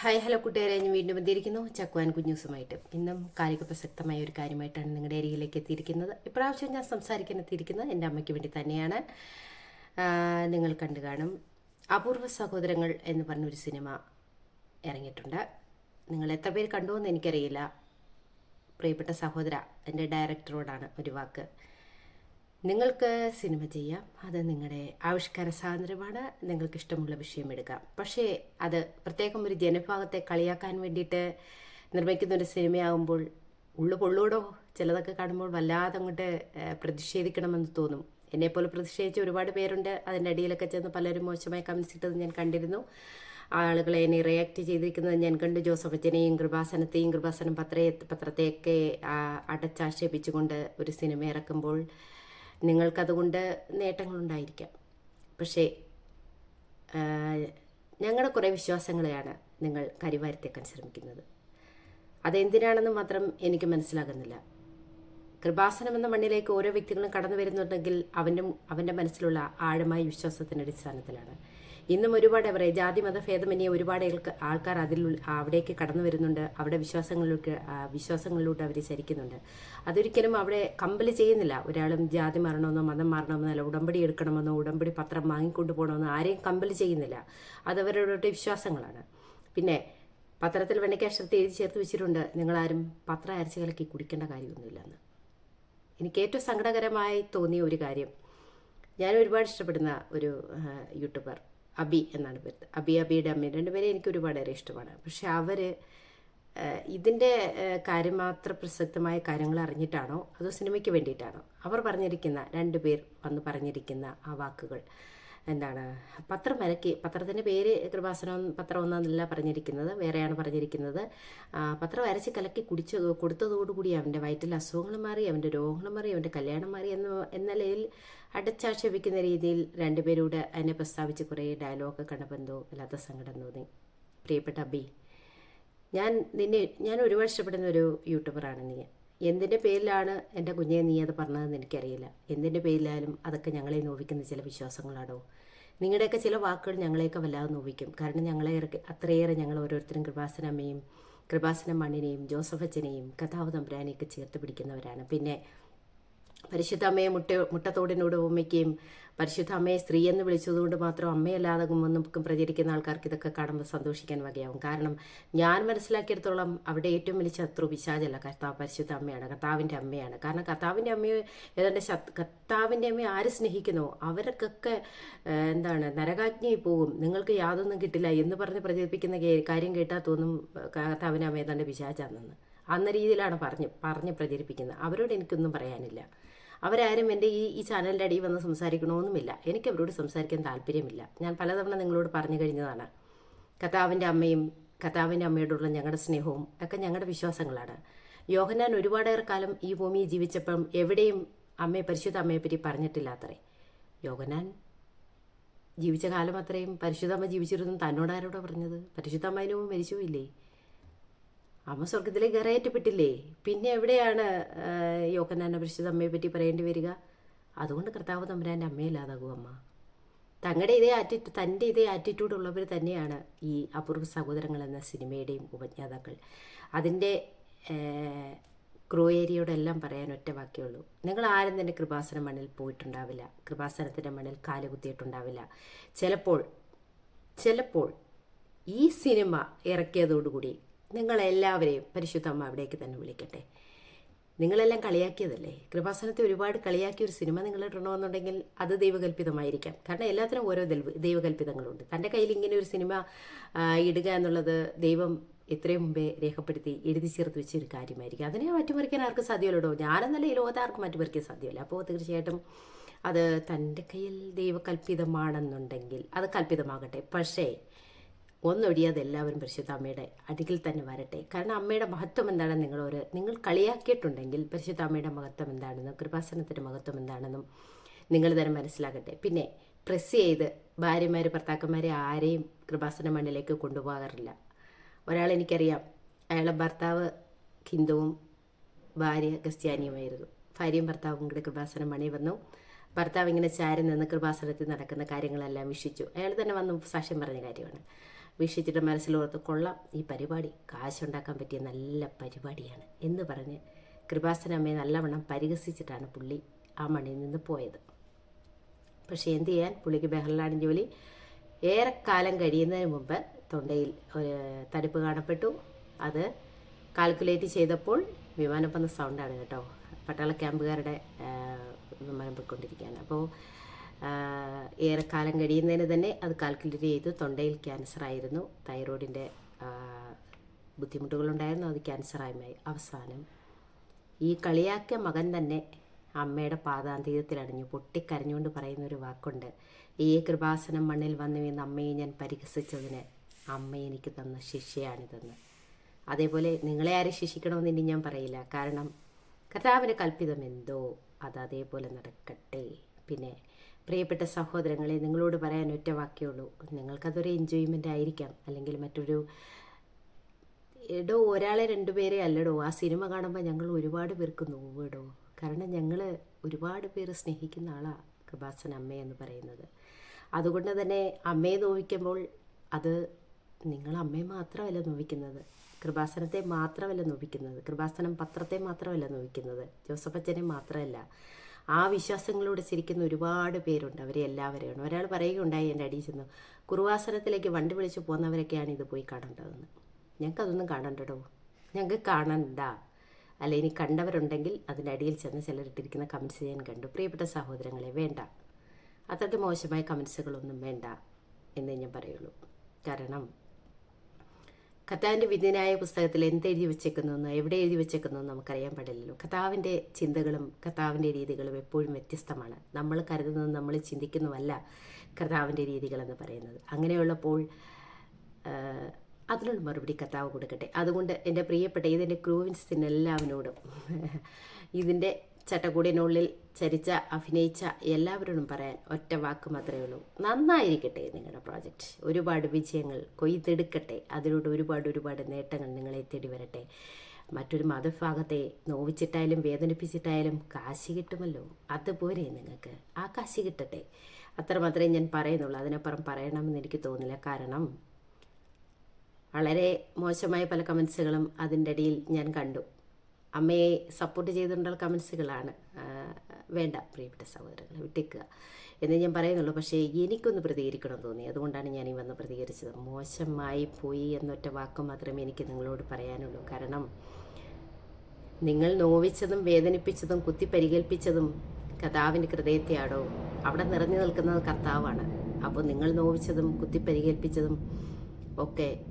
Hi hello കൂട്ടുകാരെ. ഞാൻ വീണ്ടും എത്തിയിരിക്കുന്നു ചക്കുവാൻ കുഞ്ഞൂസുമായിട്ട് ഇന്നും കാലിക പ്രസക്തമായ ഒരു കാര്യമായിട്ടാണ് നിങ്ങളുടെ അരികിലേക്ക് എത്തിയിരിക്കുന്നത്. ഇപ്രാവശ്യം ഞാൻ സംസാരിക്കാൻ എത്തിയിരിക്കുന്നത് എന്റെ അമ്മയ്ക്ക് വേണ്ടി തന്നെയാണ്. നിങ്ങൾ കണ്ടു കാണും. അപൂർവ സഹോദരങ്ങൾ എന്ന് പറഞ്ഞൊരു സിനിമ ഇറങ്ങിയിട്ടുണ്ട്. നിങ്ങൾ എത്ര പേര് കണ്ടു എന്ന് എനിക്കറിയില്ല. പ്രിയപ്പെട്ട സഹോദര എന്റെ ഡയറക്ടറോടാണ് ഒരു വാക്ക്. നിങ്ങൾക്ക് സിനിമ ചെയ്യാം. അത് നിങ്ങളുടെ ആവിഷ്കാര സ്വാതന്ത്ര്യമാണ്. നിങ്ങൾക്ക് ഇഷ്ടമുള്ള വിഷയം എടുക്കാം. പക്ഷേ അത് പ്രത്യേകം ഒരു ജനഭാഗത്തെ കളിയാക്കാൻ വേണ്ടിയിട്ട് നിർമ്മിക്കുന്ന ഒരു സിനിമയാകുമ്പോൾ ഉള്ളു പൊള്ളൂടോ ചിലതൊക്കെ കാണുമ്പോൾ വല്ലാതെ അങ്ങോട്ട് പ്രതിഷേധിക്കണമെന്ന് തോന്നും. എന്നെപ്പോലെ പ്രതിഷേധിച്ച ഒരുപാട് പേരുണ്ട്. അതിന്റെ അടിയിലൊക്കെ ചെന്ന് പലരും മോശമായി കമൻസ് ഇട്ടത് ഞാൻ കണ്ടിരുന്നു. ആളുകളെ എന്നെ റിയാക്ട് ചെയ്തിരിക്കുന്നത് ഞാൻ കണ്ടു. ജോസഫ് അച്ഛനെയും കൃപാസനത്തെയും കൃപാസനം പത്രയെ പത്രത്തെയൊക്കെ അടച്ചാക്ഷേപിച്ചുകൊണ്ട് ഒരു സിനിമ ഇറക്കുമ്പോൾ നിങ്ങൾക്കതുകൊണ്ട് നേട്ടങ്ങളുണ്ടായിരിക്കാം. പക്ഷേ ഞങ്ങളുടെ കുറേ വിശ്വാസങ്ങളെയാണ് നിങ്ങൾ കരിവാരിത്തേക്കാൻ ശ്രമിക്കുന്നത്. അതെന്തിനാണെന്ന് മാത്രം എനിക്ക് മനസ്സിലാകുന്നില്ല. കൃപാസനം എന്ന മണ്ണിലേക്ക് ഓരോ വ്യക്തികളും കടന്നു വരുന്നുണ്ടെങ്കിൽ അവന്റെ അവന്റെ മനസ്സിലുള്ള ആഴമായ വിശ്വാസത്തിന്റെ അടിസ്ഥാനത്തിലാണ്. ഇന്നും ഒരുപാട് അവരെ ജാതി മത ഭേദമന്യേ ഒരുപാട് ആൾക്ക് ആൾക്കാർ അതിൽ അവിടേക്ക് കടന്നു വരുന്നുണ്ട്. അവിടെ വിശ്വാസങ്ങളിലൂടെ ആ, വിശ്വാസങ്ങളിലൂടെ അവർ ചരിക്കുന്നുണ്ട്. അതൊരിക്കലും അവിടെ കമ്പൽ ചെയ്യുന്നില്ല. ഒരാളും ജാതി മാറണമെന്നോ മതം മാറണമെന്നോ അല്ല ഉടമ്പടി എടുക്കണമെന്നോ ഉടമ്പടി പത്രം വാങ്ങിക്കൊണ്ടു പോകണമെന്നോ ആരെയും കമ്പൽ ചെയ്യുന്നില്ല. അത് അവരുടെ വിശ്വാസങ്ങളാണ്. പിന്നെ പത്രത്തിൽ വെണ്ണക്കാക്ഷരത്തെ എഴുതി ചേർത്ത് വെച്ചിട്ടുണ്ട്. നിങ്ങളാരും പത്രം അരച്ച് കലക്കി കുടിക്കേണ്ട കാര്യമൊന്നുമില്ലെന്ന്. എനിക്ക് ഏറ്റവും സങ്കടകരമായി തോന്നിയ ഒരു കാര്യം ഞാൻ ഒരുപാട് ഇഷ്ടപ്പെടുന്ന ഒരു യൂട്യൂബർ. അബി എന്നാണ് പേര്. അബി അബിയുടെ അമ്മ രണ്ടുപേരെ എനിക്ക് ഒരുപാടേറെ ഇഷ്ടമാണ്. പക്ഷെ അവർ ഇതിന്റെ കാര്യം മാത്രം പ്രസക്തമായ കാര്യങ്ങൾ അറിഞ്ഞിട്ടാണോ അതോ സിനിമയ്ക്ക് വേണ്ടിയിട്ടാണോ? അവർ പറഞ്ഞിരിക്കുന്ന രണ്ട് പേർ വന്ന് പറഞ്ഞിരിക്കുന്ന ആ വാക്കുകൾ. എന്താണ്? പത്രം വരക്കി പത്രത്തിന്റെ പേര് കൃപാസനം പത്രം ഒന്നല്ല പറഞ്ഞിരിക്കുന്നത് വേറെയാണ് പറഞ്ഞിരിക്കുന്നത്. പത്രം അരച്ച് കലക്കി കുടിച്ച് കൊടുത്തതോടുകൂടി അവന്റെ വയറ്റിൽ അസുഖങ്ങൾ മാറി അവന്റെ രോഗങ്ങൾ മാറി അവന്റെ കല്യാണം മാറി എന്ന എന്ന നിലയിൽ അടച്ചാക്ഷേപിക്കുന്ന രീതിയിൽ രണ്ടുപേരൂടെ അതിനെ പ്രസ്താവിച്ച് കുറേ ഡയലോഗ് കണ്ടപ്പോൾ എന്തോ വല്ലാത്ത സങ്കടം തോന്നി. പ്രിയപ്പെട്ട അബി ഞാൻ നിന്നെ ഞാൻ ഒരുപാട് ഇഷ്ടപ്പെടുന്ന ഒരു യൂട്യൂബറാണ് നീ. എന്തിന്റെ പേരിലാണ് എന്റെ കുഞ്ഞെ നീ അത് പറഞ്ഞതെന്ന് എനിക്കറിയില്ല. എന്തിന്റെ പേരിലായാലും അതൊക്കെ ഞങ്ങളെ നോവിക്കുന്ന ചില വിശ്വാസങ്ങളാണോ? നിങ്ങളുടെയൊക്കെ ചില വാക്കുകൾ ഞങ്ങളെയൊക്കെ വല്ലാതെ നോവിക്കും. കാരണം ഞങ്ങളെ അത്രയേറെ ഞങ്ങൾ ഓരോരുത്തരും കൃപാസനമ്മയും കൃപാസന മണ്ണിനെയും ജോസഫ് അച്ഛനെയും കഥാവ് തമ്പുരാനെയൊക്കെ ചേർത്ത് പിടിക്കുന്നവരാണ്. പിന്നെ പരിശുദ്ധ അമ്മയെ മുട്ട മുട്ടത്തോടിനോട് ഉമ്മയ്ക്കുകയും പരിശുദ്ധ അമ്മയെ സ്ത്രീ എന്ന് വിളിച്ചതുകൊണ്ട് മാത്രം അമ്മയല്ലാതെ നമുക്കും പ്രചരിക്കുന്ന ആൾക്കാർക്ക് ഇതൊക്കെ കാണുമ്പോൾ സന്തോഷിക്കാൻ വകയാവും. കാരണം ഞാൻ മനസ്സിലാക്കിയിടത്തോളം അവിടെ ഏറ്റവും വലിയ ശത്രു പിശാചല്ല. കർത്താവ് പരിശുദ്ധ അമ്മയാണ് കർത്താവിന്റെ അമ്മയാണ്. കാരണം കർത്താവിന്റെ അമ്മയെ ഏതാണ്ട് കർത്താവിന്റെ അമ്മയെ ആര് സ്നേഹിക്കുന്നോ അവർക്കൊക്കെ എന്താണ് നരകാജ്ഞയിൽ പോകും. നിങ്ങൾക്ക് യാതൊന്നും കിട്ടില്ല എന്ന് പറഞ്ഞ് പ്രചരിപ്പിക്കുന്ന കാര്യം കേട്ടാൽ തോന്നും കർത്താവിന്റെ അമ്മ ഏതാണ്ട് പിശാചാന്നെന്ന്. അന്ന രീതിയിലാണ് പറഞ്ഞ് പറഞ്ഞ് പ്രചരിപ്പിക്കുന്നത്. അവരോട് എനിക്കൊന്നും പറയാനില്ല. അവരാരും എന്റെ ഈ ഈ ചാനലിന്റെ അടിയിൽ വന്ന് സംസാരിക്കണമെന്നുമില്ല. എനിക്ക് അവരോട് സംസാരിക്കാൻ താല്പര്യമില്ല. ഞാൻ പലതവണ നിങ്ങളോട് പറഞ്ഞു കഴിഞ്ഞതാണ്. കഥാവിന്റെ അമ്മയും കഥാവിന്റെ അമ്മയോടുള്ള ഞങ്ങളുടെ സ്നേഹവും ഒക്കെ ഞങ്ങളുടെ വിശ്വാസങ്ങളാണ്. യോഹന്നാൻ ഒരുപാടേറെ കാലം ഈ ഭൂമിയിൽ ജീവിച്ചപ്പം എവിടെയും അമ്മയെ പരിശുദ്ധ അമ്മയെപ്പറ്റി പറഞ്ഞിട്ടില്ല അത്രേ. യോഹന്നാൻ ജീവിച്ച കാലം അത്രയും പരിശുദ്ധമ്മ ജീവിച്ചിരുന്നു തന്നോട് ആരോടാ പറഞ്ഞത്? പരിശുദ്ധമ്മ അതിനു മരിച്ചുമില്ലേ അമ്മ സ്വർഗത്തിലേക്ക് കയറയറ്റപ്പെട്ടില്ലേ പിന്നെ എവിടെയാണ് യോക്കനാന പരിശുദ്ധ അമ്മയെ പറ്റി പറയേണ്ടി വരിക? അതുകൊണ്ട് കർത്താവ് തമ്പുരാന്റെ അമ്മയില്ലാതാകും അമ്മ. തങ്ങളുടെ ഇതേ ആറ്റിറ്റ്യൂ തന്റെ ഇതേ ആറ്റിറ്റ്യൂഡ് ഉള്ളവർ തന്നെയാണ് ഈ അപൂർവ സഹോദരങ്ങൾ എന്ന സിനിമയുടെയും ഉപജ്ഞാതാക്കൾ. അതിന്റെ ക്രൂയേരിയോടെല്ലാം പറയാൻ ഒറ്റ വാക്യമുള്ളൂ. നിങ്ങൾ ആരും തന്നെ കൃപാസന മണ്ണിൽ പോയിട്ടുണ്ടാവില്ല. കൃപാസനത്തിന്റെ മണ്ണിൽ കാലുകുത്തിയിട്ടുണ്ടാവില്ല ചിലപ്പോൾ ചിലപ്പോൾ ഈ സിനിമ ഇറക്കിയതോടുകൂടി നിങ്ങളെല്ലാവരെയും പരിശുദ്ധമ്മ അവിടേക്ക് തന്നെ വിളിക്കട്ടെ. നിങ്ങളെല്ലാം കളിയാക്കിയതല്ലേ? കൃപാസനത്തെ ഒരുപാട് കളിയാക്കിയ ഒരു സിനിമ നിങ്ങൾ ഇടണമെന്നുണ്ടെങ്കിൽ അത് ദൈവകൽപിതമായിരിക്കാം കാരണം എല്ലാത്തിനും ഓരോ ദൈവ ദൈവകൽപിതങ്ങളുണ്ട് തന്റെ കയ്യിൽ ഇങ്ങനെ ഒരു സിനിമ ഇടുക എന്നുള്ളത് ദൈവം എത്രയും മുമ്പേ രേഖപ്പെടുത്തി എഴുതി ചേർത്ത് വെച്ചൊരു കാര്യമായിരിക്കും. അതിനെ മാറ്റിമറിക്കാൻ ആർക്കും സാധ്യമല്ലടോ? ഞാനെന്നല്ല ഈ ലോകത്ത് ആർക്കും മാറ്റിമറിക്കാൻ സാധ്യമല്ല. അപ്പോൾ തീർച്ചയായിട്ടും അത് തന്റെ കയ്യിൽ ദൈവകൽപിതമാണെന്നുണ്ടെങ്കിൽ അത് കൽപ്പിതമാകട്ടെ. പക്ഷേ ഒന്നൊഴിയാതെ എല്ലാവരും പരിശുദ്ധ അമ്മയുടെ അരികിൽ തന്നെ വരട്ടെ. കാരണം അമ്മയുടെ മഹത്വം എന്താണെന്ന് നിങ്ങളോട് നിങ്ങൾ കളിയാക്കിയിട്ടുണ്ടെങ്കിൽ പരിശുദ്ധ അമ്മയുടെ മഹത്വം എന്താണെന്നും കൃപാസനത്തിന്റെ മഹത്വം എന്താണെന്നും നിങ്ങൾ തന്നെ മനസ്സിലാകട്ടെ. പിന്നെ പ്രസ് ചെയ്ത് ഭാര്യമാർ ഭർത്താക്കന്മാരെ ആരെയും കൃപാസന മണ്ണിലേക്ക് കൊണ്ടുപോകാറില്ല. ഒരാൾ എനിക്കറിയാം അയാളെ ഭർത്താവ് ഹിന്ദുവും ഭാര്യ ക്രിസ്ത്യാനിയുമായിരുന്നു. ഭാര്യയും ഭർത്താവും കൂടെ കൃപാസന മണി വന്നു. ഭർത്താവ് ഇങ്ങനെ ചാരി നിന്ന് കൃപാസനത്തിൽ നടക്കുന്ന കാര്യങ്ങളെല്ലാം വിഷിച്ചു അയാൾ തന്നെ വന്ന് സാക്ഷ്യം പറഞ്ഞ കാര്യമാണ്. വീക്ഷിച്ചിട്ട് മനസ്സിലോർത്ത് കൊള്ളാം. ഈ പരിപാടി കാശുണ്ടാക്കാൻ പറ്റിയ നല്ല പരിപാടിയാണ് എന്ന് പറഞ്ഞ് കൃപാസനമ്മയെ നല്ലവണ്ണം പരിഹസിച്ചിട്ടാണ് പുള്ളി ആ മണിയിൽ നിന്ന് പോയത്. പക്ഷേ എന്ത് ചെയ്യാൻ? പുള്ളിക്ക് ബഹളാണ് ജോലി. ഏറെക്കാലം കഴിയുന്നതിന് മുമ്പ് തൊണ്ടയിൽ ഒരു തടുപ്പ് കാണപ്പെട്ടു. അത് കാൽക്കുലേറ്റ് ചെയ്തപ്പോൾ വിമാനം വന്ന സൗണ്ടാണ് കേട്ടോ. പട്ടാള ക്യാമ്പുകാരുടെ വിമാനം പോയിക്കൊണ്ടിരിക്കുകയാണ്. അപ്പോൾ ഏറെക്കാലം കഴിയുന്നതിന് തന്നെ അത് കാൽക്കുലേറ്റ് ചെയ്തു തൊണ്ടയിൽ ക്യാൻസർ ആയിരുന്നു. തൈറോയിഡിന്റെ ബുദ്ധിമുട്ടുകളുണ്ടായിരുന്നു. അത് ക്യാൻസറായി അവസാനം ഈ കളിയാക്കിയ മകൻ തന്നെ അമ്മയുടെ പാതാന്തീതത്തിൽ അണിഞ്ഞു പൊട്ടിക്കരഞ്ഞുകൊണ്ട് പറയുന്ന ഒരു വാക്കുണ്ട്. ഈ കൃപാസനം മണ്ണിൽ വന്നു വീണ് അമ്മയെ ഞാൻ പരിഹസിച്ചതിന് അമ്മ എനിക്ക് തന്ന ശിക്ഷയാണിതെന്ന്. അതേപോലെ നിങ്ങളെ ആരും ശിക്ഷിക്കണമെന്ന് ഇനി ഞാൻ പറയില്ല. കാരണം കർത്താവിന് കൽപ്പിതം എന്തോ. അത് അതേപോലെ നടക്കട്ടെ. പിന്നെ പ്രിയപ്പെട്ട സഹോദരങ്ങളെ നിങ്ങളോട് പറയാൻ ഒറ്റ വാക്കേയുള്ളൂ നിങ്ങൾക്കതൊരു എൻജോയ്മെന്റ് ആയിരിക്കാം. അല്ലെങ്കിൽ മറ്റൊരു എടോ ഒരാളെ രണ്ടുപേരെ അല്ലടോ. ആ സിനിമ കാണുമ്പോൾ ഞങ്ങൾ ഒരുപാട് പേർക്ക് നോവിടോ കാരണം ഞങ്ങൾ ഒരുപാട് പേര് സ്നേഹിക്കുന്ന ആളാണ് കൃപാസൻ അമ്മയെന്ന് പറയുന്നത്. അതുകൊണ്ട് തന്നെ അമ്മയെ നോവിക്കുമ്പോൾ അത് നിങ്ങൾ അമ്മയെ മാത്രമല്ല നോവിക്കുന്നത്. കൃപാസനത്തെ മാത്രമല്ല നോവിക്കുന്നത്. കൃപാസനം പത്രത്തെ മാത്രമല്ല നോവിക്കുന്നത്. ജോസഫച്ചനെ മാത്രമല്ല. ആ വിശ്വാസങ്ങളോട് ചിരിക്കുന്ന ഒരുപാട് പേരുണ്ട്. അവരെ എല്ലാവരെയാണ് ഒരാൾ പറയുകയുണ്ടായി എന്റെ അടിയിൽ ചെന്ന്. കുറുവാസനത്തിലേക്ക് വണ്ടി വിളിച്ച് പോകുന്നവരൊക്കെയാണ് ഇത് പോയി കാണേണ്ടതെന്ന്. ഞങ്ങൾക്ക് അതൊന്നും കാണണ്ടടോ? ഞങ്ങൾക്ക് കാണണ്ട. അല്ല ഇനി കണ്ടവരുണ്ടെങ്കിൽ അതിന്റെ അടിയിൽ ചെന്ന് ചിലരിട്ടിരിക്കുന്ന കമൻസ് ഞാൻ കണ്ടു. പ്രിയപ്പെട്ട സഹോദരങ്ങളെ വേണ്ട. അത്രയ്ക്ക് മോശമായ കമൻസുകളൊന്നും വേണ്ട എന്നേ ഞാൻ പറയുള്ളൂ. കാരണം കഥാവിന്റെ വിധിനായ പുസ്തകത്തിൽ എന്തെഴുതി വെച്ചേക്കുന്നു എവിടെ എഴുതി വെച്ചേക്കുന്നു നമുക്കറിയാൻ പാടില്ലല്ലോ. കഥാവിന്റെ ചിന്തകളും കഥാവിന്റെ രീതികളും എപ്പോഴും വ്യത്യസ്തമാണ്. നമ്മൾ കരുതുന്നത് നമ്മൾ ചിന്തിക്കുന്നതല്ല കഥാവിന്റെ രീതികളെന്ന് പറയുന്നത്. അങ്ങനെയുള്ളപ്പോൾ അതിനുള്ള മറുപടി കർത്താവ് കൊടുക്കട്ടെ. അതുകൊണ്ട് എന്റെ പ്രിയപ്പെട്ട ഇതിന്റെ ക്രൂവിൻസിനെല്ലാവിനോടും ഇതിന്റെ ചട്ടക്കൂടിനുള്ളിൽ ചരിച്ച അഭിനയിച്ച എല്ലാവരോടും പറയാൻ ഒറ്റ വാക്ക് മാത്രമേ ഉള്ളൂ. നന്നായിരിക്കട്ടെ നിങ്ങളുടെ പ്രോജക്റ്റ് ഒരുപാട് വിജയങ്ങൾ കൊയ്തെടുക്കട്ടെ. അതിലൂടെ ഒരുപാട് ഒരുപാട് നേട്ടങ്ങൾ നിങ്ങളെ തേടി വരട്ടെ. മറ്റൊരു മതഭാഗത്തെ നോവിച്ചിട്ടായാലും വേദനിപ്പിച്ചിട്ടായാലും കാശി കിട്ടുമല്ലോ. അതുപോലെ നിങ്ങൾക്ക് ആ കാശി കിട്ടട്ടെ. അത്ര മാത്രമേ ഞാൻ പറയുന്നുള്ളൂ. അതിനപ്പുറം പറയണമെന്ന് എനിക്ക് തോന്നില്ല. കാരണം വളരെ മോശമായ പല കമൻസുകളും അതിന്റെ ഇടയിൽ ഞാൻ കണ്ടു. അമ്മയെ സപ്പോർട്ട് ചെയ്തിട്ടുള്ള കമൻസുകളാണ് വേണ്ട പ്രിയപ്പെട്ട സഹോദരങ്ങളെ വിട്ടേക്കുക. എന്ന് ഞാൻ പറയുന്നുള്ളൂ. പക്ഷേ എനിക്കൊന്ന് പ്രതികരിക്കണം തോന്നി. അതുകൊണ്ടാണ് ഞാൻ ഈ വന്ന് പ്രതികരിച്ചത്. മോശമായി പോയി എന്നൊറ്റ വാക്ക് മാത്രമേ എനിക്ക് നിങ്ങളോട് പറയാനുള്ളൂ. കാരണം നിങ്ങൾ നോവിച്ചതും വേദനിപ്പിച്ചതും കുത്തി പരികൽപ്പിച്ചതും കർത്താവിന്റെ ഹൃദയത്തെയാണോ അവിടെ നിറഞ്ഞു നിൽക്കുന്നത് കർത്താവാണ്. അപ്പോൾ നിങ്ങൾ നോവിച്ചതും കുത്തി പരികൽപ്പിച്ചതും ഒക്കെ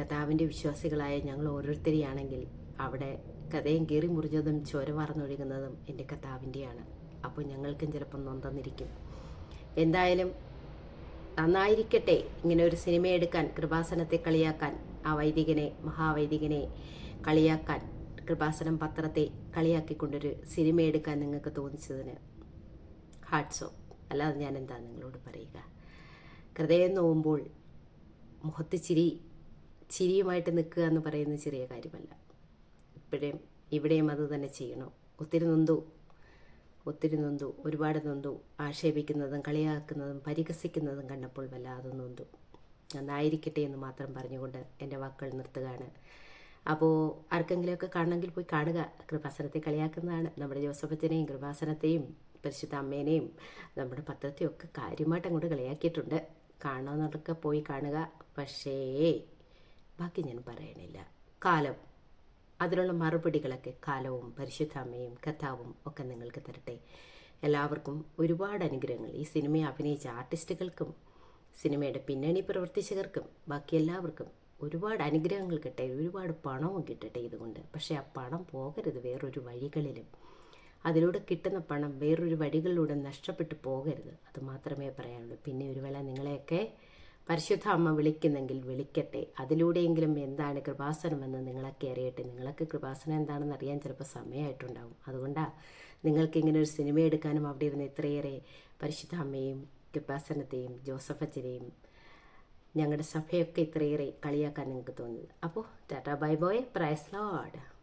കർത്താവിന്റെ വിശ്വാസികളായ ഞങ്ങൾ ഓരോരുത്തരെയാണെങ്കിൽ അവിടെ കഥയും കീറി മുറിഞ്ഞതും ചോര വാർന്നൊഴുകുന്നതും എന്റെ കഥാവിന്റെയാണ് അപ്പോൾ ഞങ്ങൾക്കും ചിലപ്പം നൊന്തന്നിരിക്കും എന്തായാലും നന്നായിരിക്കട്ടെ. ഇങ്ങനെ ഒരു സിനിമ എടുക്കാൻ കൃപാസനത്തെ കളിയാക്കാൻ ആ വൈദികനെ മഹാവൈദികനെ കളിയാക്കാൻ കൃപാസനം പത്രത്തെ കളിയാക്കിക്കൊണ്ടൊരു സിനിമ എടുക്കാൻ നിങ്ങൾക്ക് തോന്നിച്ചതിന് ഹാർട്ട്സോ അല്ലാതെ ഞാൻ എന്താ നിങ്ങളോട് പറയുക? ഹൃദയം നോവുമ്പോൾ മുഖത്ത് ചിരി ചിരിയുമായിട്ട് നിൽക്കുക എന്ന് പറയുന്നത് ചെറിയ കാര്യമല്ല. ഇപ്പോഴും ഇവിടെയും അത് തന്നെ ചെയ്യണോ. ഒത്തിരി നൊന്തു ഒത്തിരി നൊന്തു ഒരുപാട് നൊന്തു ആക്ഷേപിക്കുന്നതും കളിയാക്കുന്നതും പരിഹസിക്കുന്നതും കണ്ടപ്പോൾ വല്ലാതെ നൊന്തു. നന്നായിരിക്കട്ടെ എന്ന് മാത്രം പറഞ്ഞുകൊണ്ട് എന്റെ വാക്കുകൾ നിർത്തുകയാണ്. അപ്പോൾ ആർക്കെങ്കിലുമൊക്കെ കാണണമെങ്കിൽ പോയി കാണുക. കൃപാസനത്തെ കളിയാക്കുന്നതാണ്. നമ്മുടെ ജോസഫച്ചനെയും കൃപാസനത്തെയും പരിശുദ്ധ അമ്മേനെയും നമ്മുടെ പത്രത്തെയും ഒക്കെ കാര്യമായിട്ട് അങ്ങോട്ട് കളിയാക്കിയിട്ടുണ്ട്. കാണണമെന്നൊക്കെ പോയി കാണുക. പക്ഷേ ബാക്കി ഞാൻ പറയണില്ല. കാലം അതിനുള്ള മറുപടികളൊക്കെ കാലവും പരിശുദ്ധ അമ്മയും കഥാവും ഒക്കെ നിങ്ങൾക്ക് തരട്ടെ. എല്ലാവർക്കും ഒരുപാട് അനുഗ്രഹങ്ങൾ. ഈ സിനിമയെ അഭിനയിച്ച ആർട്ടിസ്റ്റുകൾക്കും സിനിമയുടെ പിന്നണി പ്രവർത്തിച്ചവർക്കും ബാക്കി എല്ലാവർക്കും ഒരുപാട് അനുഗ്രഹങ്ങൾ കിട്ടെ ഒരുപാട് പണവും കിട്ടട്ടെ ഇതുകൊണ്ട്. പക്ഷേ ആ പണം പോകരുത് വേറൊരു വഴികളിലും. അതിലൂടെ കിട്ടുന്ന പണം വേറൊരു വഴികളിലൂടെ നഷ്ടപ്പെട്ടു പോകരുത്. അത് മാത്രമേ പറയാനുള്ളൂ. പിന്നെ ഒരു വേള നിങ്ങളെയൊക്കെ പരിശുദ്ധ അമ്മ വിളിക്കുന്നെങ്കിൽ വിളിക്കട്ടെ. അതിലൂടെയെങ്കിലും എന്താണ് കൃപാസനമെന്ന് നിങ്ങളൊക്കെ അറിയട്ടെ. നിങ്ങളൊക്കെ കൃപാസനം എന്താണെന്ന് അറിയാൻ ചിലപ്പോൾ സമയമായിട്ടുണ്ടാവും. അതുകൊണ്ടാണ് നിങ്ങൾക്ക് ഇങ്ങനെ ഒരു സിനിമ എടുക്കാനും അവിടെ ഇരുന്ന് ഇത്രയേറെ പരിശുദ്ധ അമ്മയും കൃപാസനത്തെയും ജോസഫച്ചനെയും ഞങ്ങളുടെ സഭയൊക്കെ ഇത്രയേറെ കളിയാക്കാൻ നിങ്ങൾക്ക് തോന്നുന്നത് അപ്പോൾ tata bye boy. Praise lord.